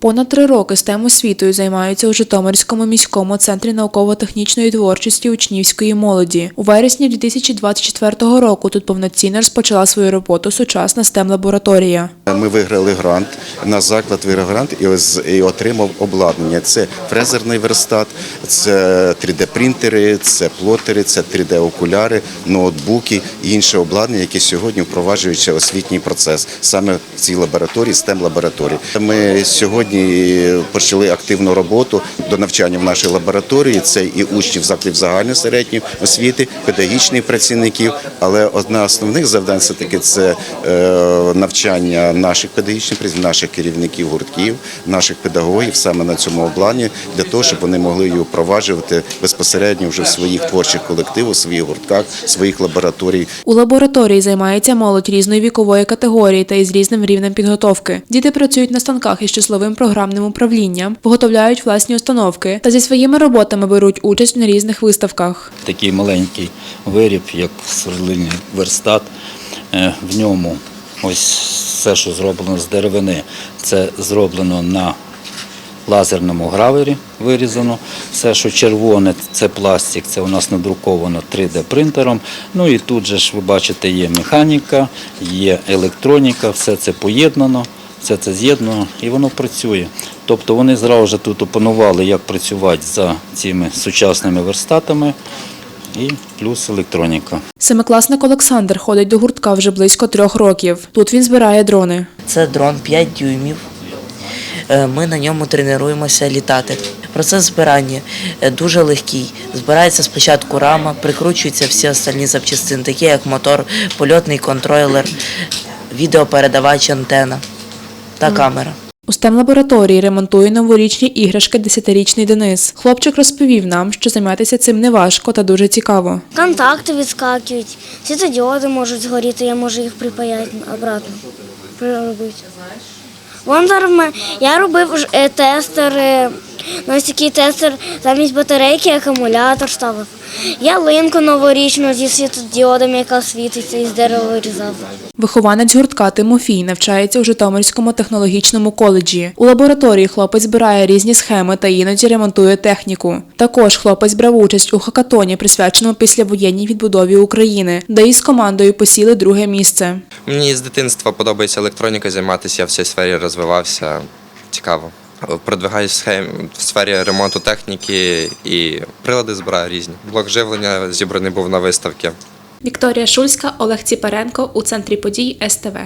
Понад три роки STEM освітою займаються у Житомирському міському центрі науково-технічної творчості учнівської молоді. У вересні 2024 року тут повноцінно розпочала свою роботу сучасна STEM лабораторія. Ми виграли грант. Наш заклад виграв грант і, отримав обладнання. Це фрезерний верстат, це 3D-принтери, це плотери, це 3D-окуляри, ноутбуки і інше обладнання, яке сьогодні впроваджується освітній процес саме в цій лабораторії, stem лабораторії. Ми сьогодні почали активну роботу до навчання в нашій лабораторії. Це і учнів закладів загальної середньої освіти, педагогічних працівників. Але одна з основних завдань все таки це е, навчання наших педагогічних працівників, наших керівників гуртків, наших педагогів саме на цьому обладнанні, для того, щоб вони могли його впроваджувати безпосередньо вже в своїх творчих колективах, в своїх гуртках, в своїх лабораторіях. У лабораторії займається молодь різної вікової категорії та із різним рівнем підготовки. Діти працюють на станках із числовим програмним управлінням, виготовляють власні установки та зі своїми роботами беруть участь на різних виставках. такий маленький виріб, як сверлильний верстат. Е, В ньому ось все, що зроблено з деревини, це зроблено на лазерному гравері вирізано. Все, що червоне, це пластик, це у нас надруковано 3D-принтером. Ну і тут же ж ви бачите, є механіка, є електроніка, все це поєднано. Все це з'єднано і воно працює. Тобто вони зразу тут опанували, як працювати за цими сучасними верстатами і плюс електроніка. Семикласник Олександр ходить до гуртка вже близько трьох років. Тут він збирає дрони. Це дрон 5 дюймів. Е, Ми на ньому тренуємося літати. Процес збирання е, дуже легкий. Збирається спочатку рама, прикручуються всі остальні запчастини, такі як мотор, польотний контролер, відеопередавач антена та камера. У STEM лабораторії ремонтує новорічні іграшки десятирічний Денис. Хлопчик розповів нам, що займатися цим не важко та дуже цікаво. Контакти відскакують, світодіоди можуть згоріти, я можу їх припаяти обратно. Приробити. Вон зараз я робив ж, е, ну, ось такий тестер, замість батарейки акумулятор ставив. Ялинку новорічну зі світодіодами, яка світиться, із дерева вирізав. Вихованець гуртка Тимофій навчається у Житомирському технологічному коледжі. У лабораторії хлопець збирає різні схеми та іноді ремонтує техніку. Також хлопець брав участь у хакатоні, присвяченому післявоєнній відбудові України, де із командою посіли друге місце. Мені з дитинства подобається електроніка, займатися я в цій сфері розвивався. Цікаво. Продвигаюсь схем- в сфері ремонту техніки і прилади збираю різні. Блок живлення зібраний був на виставці. Вікторія Шульська, Олег Ціпаренко у центрі подій СТВ.